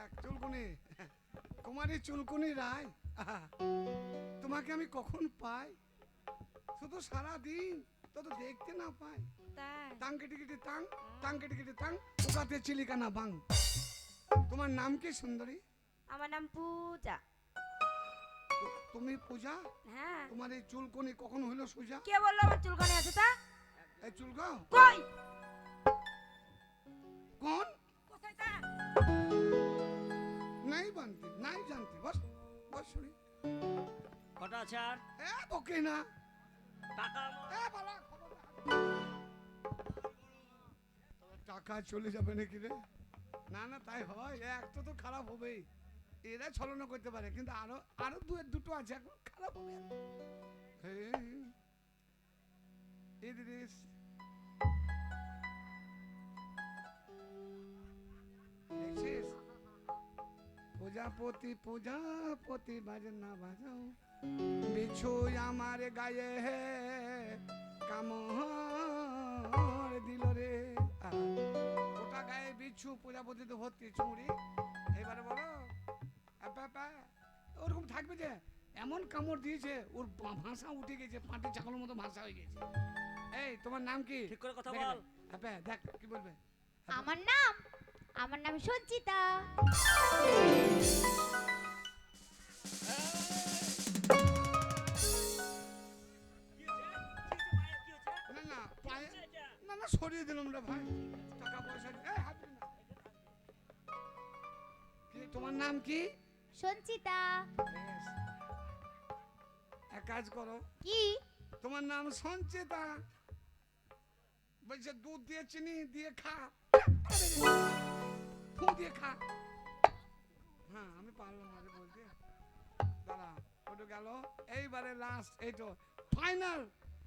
দেখ চুলকুনি। কুমারী চুলকুনি রায়। তোমাকে আমি কখন পাই? শুধু সারা দিন তো তো দেখতে না পাই। তাং তাং তাং তাং চিলিকা না বাং। তোমার নাম কি সুন্দরী? আমার নাম পূজা। তুমি পূজা? হ্যাঁ। তোমার এই চুলকুনি কখন হইল সুজা? কে বলল আমার চুলকানি আছে তা? এই কই? কোন? কটা ছাড় এ বকে না টাকা এ বালা টাকা চলে যাবে নাকি রে না না তাই হয় একটা তো খারাপ হবেই এরা ছলনা করতে পারে কিন্তু আরও আরও দু দুটো আছে এখন খারাপ হবে এই দেখছিস প্রজাপতি প্রজাপতি বাজনা বাজাও। বিছু আমার গায়ে হে কামড় দিল রে। ওটা গায়ে বিচ্ছু প্রজাপতিতে ভর্তি চুড়ি এবারে বলো ওরকম থাকবে যে এমন কামড় দিয়েছে ওর ভাষা উঠে গেছে পাটের চাকলের মতো ভাষা হয়ে গেছে। এই তোমার নাম কি? ঠিক করে কথা বল। দেখ কি বলবে? আমার নাম আমার নাম সঞ্চিতা। না দিলাম রে ভাই। টাকা পয়সা তোমার নাম কি? সঞ্চিতা। এক কাজ করো। কি? তোমার নাম সঞ্চিতা। বলছে দুধ দিয়ে চিনি দিয়ে খা। ফু দিয়ে খা। হ্যাঁ আমি পারলাম না বলতে। দাঁড়া ওটা গেল। এইবারে লাস্ট এইটো। ফাইনাল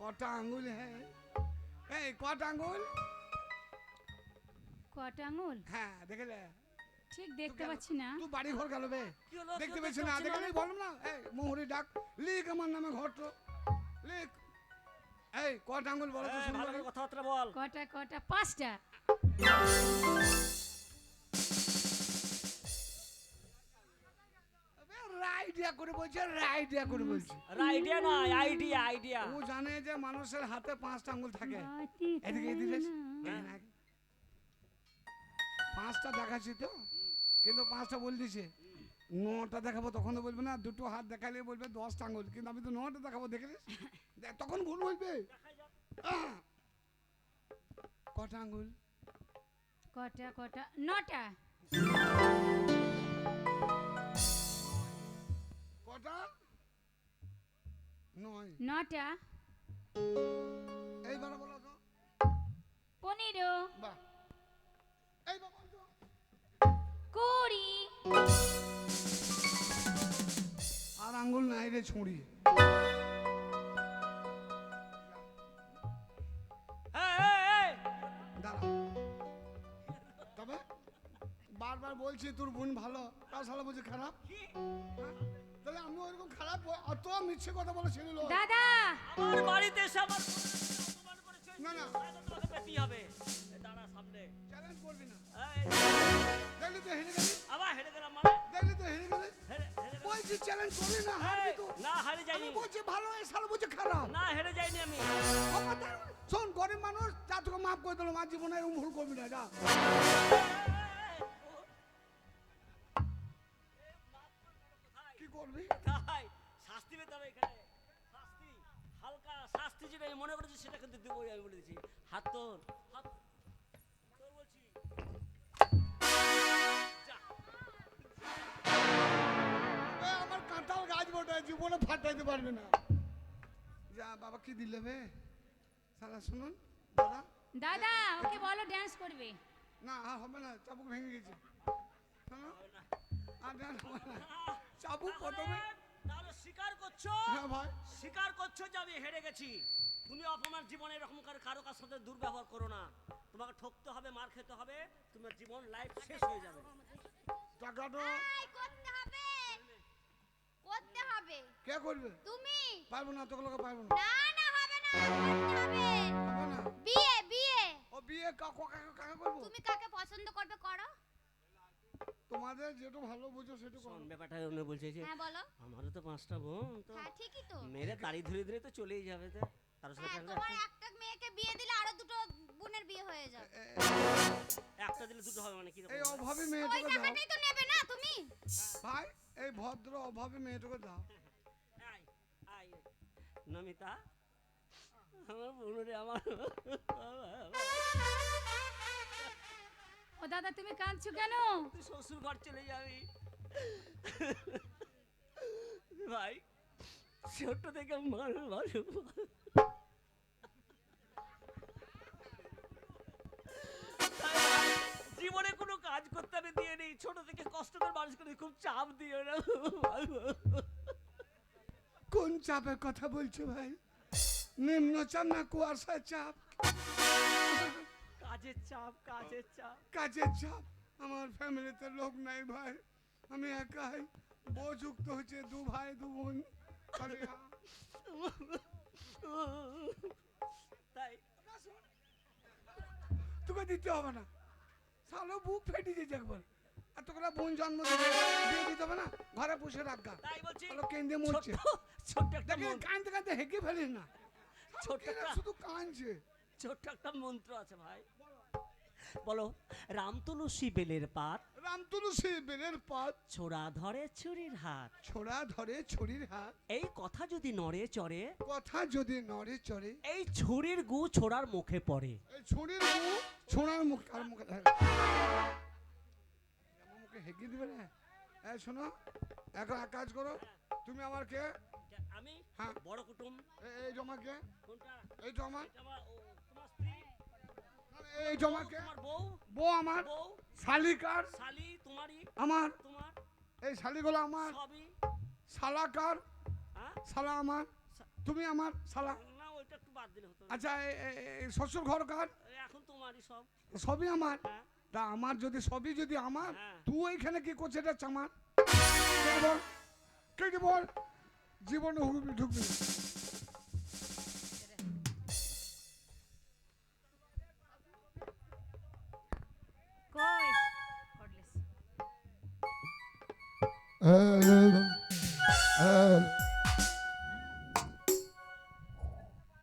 কটা আঙুল হ্যাঁ এই কটা আঙ্গুল কটা আঙুল? হ্যাঁ দেখলে? ঠিক দেখতে পাচ্ছি না। তুই বাড়ি ঘর গেল বে। দেখতে পাচ্ছি না দেখলে? বললাম না। এই মোহরি ডাক। লিখ আমার নামে ঘর তো লিখ। এই কটা আঙ্গুল বলো তো ভালো কথাবার্তা বল। কটা কটা? পাঁচটা। রাইডিয়া করে বলছে রাইডিয়া করে বলছে। আইডিয়া না আইডিয়া আইডিয়া ও জানে যে মানুষের হাতে পাঁচটা আঙ্গুল থাকে। এদিকে এদিকে। হ্যাঁ। পাঁচটা দেখাচ্ছি তো কিন্তু পাঁচটা বল দিছে নটা দেখাবো তখন তো বলবে না দুটো হাত দেখালে বলবে দশটা আঙ্গুল কিন্তু আমি তো নটা দেখাবো দেখলিস দেখ, তখন ভুল বলবে। কটা আঙ্গুল কটা কটা নটা। নয়। নটা। এইবারে বলো তো। পনেরো। বাহ। এইবার বল কুড়ি। আর আঙ্গুল নাই রে ছুঁড়ি। তবে বারবার বলছি তোর বোন ভালো তাও শালা বলছে খারাপ? হ্যাঁ? তাহলে আমি অত মিথ্যে কথা বলে ছেলে লোক। দাদা! আমার বাড়িতে এসে আমার না, না। তোমাকে হবে। দাঁড়া সামনে। চ্যালেঞ্জ করবি না। দেখলি তো হেরে গেলি? আবার হেরে গেলাম মানে? দেখলি তো হেরে গেলি? বলছি চ্যালেঞ্জ করবি না হারবি তো। না হারে আমি যাইনি বলছি ভালো এই শালা বলছে খারাপ। না হেরে যাইনি আমি। শোন গরিব মানুষ যা তোকে মাফ করে দিলাম আর জীবনে এরকম ভুল করবি না যা। কি করবি? তাই শাস্তি পেতে হবে এখানে শাস্তি হালকা শাস্তি যেটা আমি মনে করেছি সেটা কিন্তু দেবই আমি বলে দিচ্ছি। হাত তোর হাত তোর বলছি। আমার কাঁঠাল গাছ বটে জীবনে ফাটাইতে পারবে না। যা বাবা কি দিলে বে? সালা শুনুন দাদা। দাদা ওকে বলো ড্যান্স করবে। না আর হবে না চাবুক ভেঙে গেছে। শোনো। না, না, না। চাবুক প্রথমে স্বীকার করছ? হ্যাঁ ভাই। স্বীকার করছ যে আমি হেরে গেছি? তুমি অপমান জীবনে এরকম কারও কার সাথে দুর্ব্যবহার করো না। তোমাকে ঠকতে হবে মার খেতে হবে তোমার জীবন লাইফ শেষ হয়ে যাবে। টাকাটা করতে হবে। করতে হবে। কে করবে? তুমি। পারব না তোকে লোকে পারব না। না না হবে না করতে হবে। হবে না। বিয়ে বিয়ে। ও বিয়ে কাকা কাকা কাকা তুমি কাকে পছন্দ করবে করো। তোমাদের যেটা ভালো বুঝো সেটা করো। ব্যাপারটা অন্য বলছে যে হ্যাঁ বলো। আমারও তো পাঁচটা বোন তো হ্যাঁ ঠিকই তো। মেরে দাড়ি ধরে ধরে তো চলেই যাবে তো তার সাথে হ্যাঁ তোমার একটা মেয়েকে বিয়ে দিলে আরও দুটো বোনের বিয়ে হয়ে যাবে। একটা দিলে দুটো হবে মানে কি এই অভাবী মেয়েটাকে দাও। টাকাটাই তো নেবে না তুমি। ভাই এই ভদ্র অভাবী মেয়েটাকে দাও। আয় আয় নমিতা আমার বোনরে আমার ও দাদা তুমি কাঁদছো কেন? তুই শ্বশুর ঘর চলে যাবি। ভাই ছোট্ট থেকে মানুষ ভালো জীবনে কোনো কাজ করতে আমি দিয়ে নেই। ছোট থেকে কষ্ট করে মানুষ করে খুব চাপ দিও না। কোন চাপের কথা বলছো ভাই? নিম্নচাপ না কুয়াশার চাপ? কাজের চাপ কাজের চাপ। কাজের চাপ? আমার ফ্যামিলিতে লোক নাই ভাই। আমি একাই বউ যুক্ত হচ্ছে দু ভাই দু বোন। তাই। তোকে দিতে হবে না। সালো বুক ফেটে যেতে একবার। এতগুলো বোন জন্ম দিতে দিয়ে দিতে হবে না? ঘরে পুষে রাখা বলছি মরছে। কাঁদতে কাঁদতে হেঁকে ফেলিস না। ছোট্ট শুধু কাঁদছে। ছোট্ট একটা মন্ত্র আছে ভাই। বলো রামতুলসী বেলের পাত। রামতুলু সে বেলের পাত। ছোড়া ধরে ছুরির হাত। ছোড়া ধরে ছুরির হাত। এই কথা যদি নড়ে চড়ে কথা যদি নড়ে চড়ে। এই ছুরির গু ছোড়ার মুখে পড়ে। এই ছুরির মুখ ছোড়ার মুখ আর মুখে? আমার মুখে হেঁকে দিবে না? এই শোনো এখন এক কাজ করো। তুমি আমার কে? আমি? হ্যাঁ। বড় কুটুম। এই জমা কে কোনটা? এই জমা। তোমার স্ত্রী? এই জমা কে তোমার বউ? বউ আমার। বউ? শালিকার। শালি তোমারই? আমার। তোমার? এই শালিগুলো আমার। সবই? শালাকার। হ্যাঁ? শালা আমার। তুমি আমার শালা। না ওইটা একটু বাদ দিলে হতো। আচ্ছা শ্বশুর ঘর কার এখন তোমারই সব। সবই আমার? হ্যাঁ। তা আমার যদি সবই যদি আমার হ্যাঁ। তুই এখানে কি করছে এটা চামার কে বল? কে কি বল? জীবনে ঢুকবি Uh,